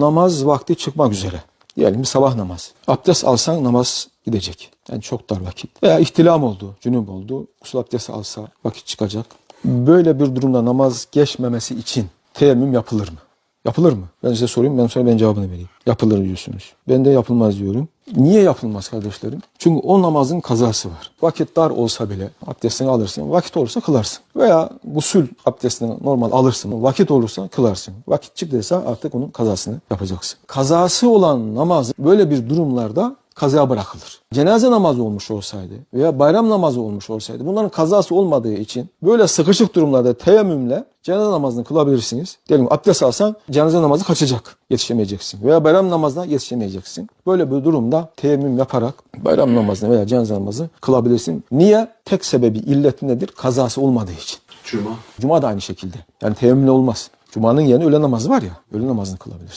namaz vakti çıkmak üzere. Diyelim bir sabah namazı. Abdest alsan namaz gidecek. Yani çok dar vakit. Veya ihtilam oldu, cünüp oldu. Usul abdesti alsa vakit çıkacak. Böyle bir durumda namaz geçmemesi için teyemmüm yapılır mı? Yapılır mı? Ben size sorayım, ben sonra ben cevabını vereyim. Yapılır diyorsunuz. Ben de yapılmaz diyorum. Niye yapılmaz kardeşlerim? Çünkü o namazın kazası var. Vakit dar olsa bile abdestini alırsın. Vakit olursa kılarsın. Veya gusül abdestini normal alırsın. Vakit olursa kılarsın. Vakit çıktıysa artık onun kazasını yapacaksın. Kazası olan namaz böyle bir durumlarda kazaya bırakılır. Cenaze namazı olmuş olsaydı veya bayram namazı olmuş olsaydı bunların kazası olmadığı için böyle sıkışık durumlarda teyemmümle cenaze namazını kılabilirsiniz. Diyelim abdest alsan cenaze namazı kaçacak. Yetişemeyeceksin. Veya bayram namazına yetişemeyeceksin. Böyle bir durumda teyemmüm yaparak bayram namazını veya cenaze namazı kılabilirsin. Niye? Tek sebebi illeti nedir? Kazası olmadığı için. Cuma. Cuma da aynı şekilde. Yani teyemmümle olmaz. Cuma'nın yerine öğle namazı var ya, öğle namazını kılabilirsin.